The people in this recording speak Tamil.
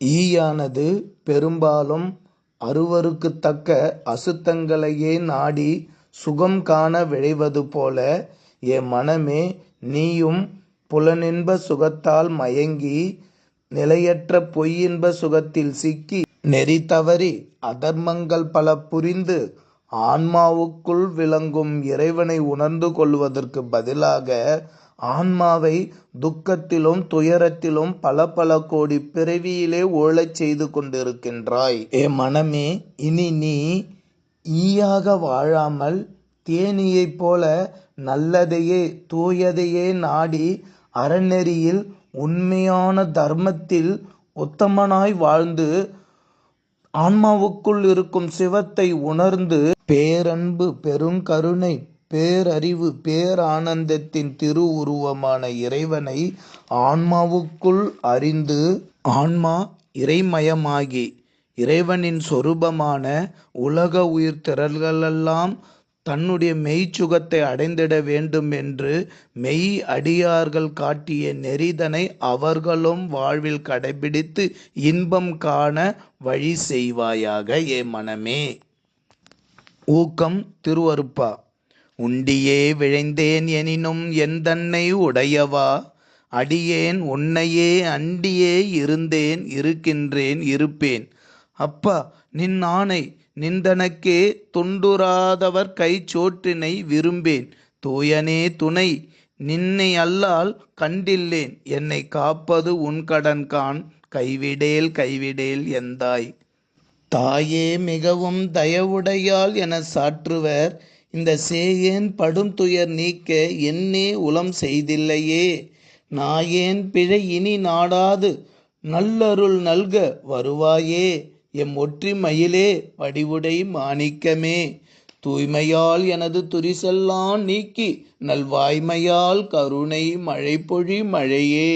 ஈயானது பெரும்பாலும் அருவருக்கத்தக்க அசுத்தங்களையே நாடி சுகம் காண விழைவது போல, என் மனமே, நீயும் புலனின்ப சுகத்தால் மயங்கி, நிலையற்ற பொய்யின்ப சுகத்தில் சிக்கி, நெறி தவறி அதர்மங்கள் பல புரிந்து, ஆன்மாவுக்குள் விளங்கும் இறைவனை உணர்ந்து கொள்வதற்கு பதிலாக, ஆன்மாவை துக்கத்திலும் துயரத்திலும் பல பல கோடி பிறவியிலே உழலச் செய்து கொண்டிருக்கின்றாய். ஏ மனமே, இனி நீ ஈயாக வாழாமல், தேனியைப் போல நல்லதையே தூயதையே நாடி, அறநெறியில் உண்மையான தர்மத்தில் உத்தமனாய் வாழ்ந்து, ஆன்மாவுக்குள் இருக்கும் சிவத்தை உணர்ந்து, பேரன்பு பெருங்கருணை பேரறிவு பேரானந்தத்தின் திருவுருவமான இறைவனை ஆன்மாவுக்குள் அறிந்து, ஆன்மா இறைமயமாகி, இறைவனின் சொரூபமான உலக உயிர் திரள்களெல்லாம் தன்னுடைய மெய்ச்சுகத்தை அடைந்திட வேண்டும் என்று மெய் அடியார்கள் காட்டிய நெறிதனை அவர்களும் வாழ்வில் கடைபிடித்து இன்பம் காண வழி செய்வாயாக. ஏ மனமே. ஊக்கம் திருவருப்பா உண்டியே விழைந்தேன் எனினும் என்தன்னை உடையவா, அடியேன் உன்னையே அண்டியே இருந்தேன் இருக்கின்றேன் இருப்பேன். அப்பா, நின் ஆணை நிந்தனக்கே தொண்டுராதவர் கைச் சோற்றினை விரும்பேன். தூயனே துணை, நின்னை அல்லால் கண்டில்லேன். என்னை காப்பது உன் காண், கைவிடேல் கைவிடேல் எந்தாய். தாயே மிகவும் தயவுடையாள் என சாற்றுவர், இந்த சேயேன் படும் துயர் நீக்க என்னே உளம் செய்தில்லையே. நாயேன் பிழை இனி நாடாது. நல்லருள் நல்க வருவாயே, எம் ஒற்றி மயிலே வடிவுடை மாணிக்கமே. தூய்மையால் எனது துரிசெல்லாம் நீக்கி, நல் வாய்மையால் கருணை மழைபொழி மழையே.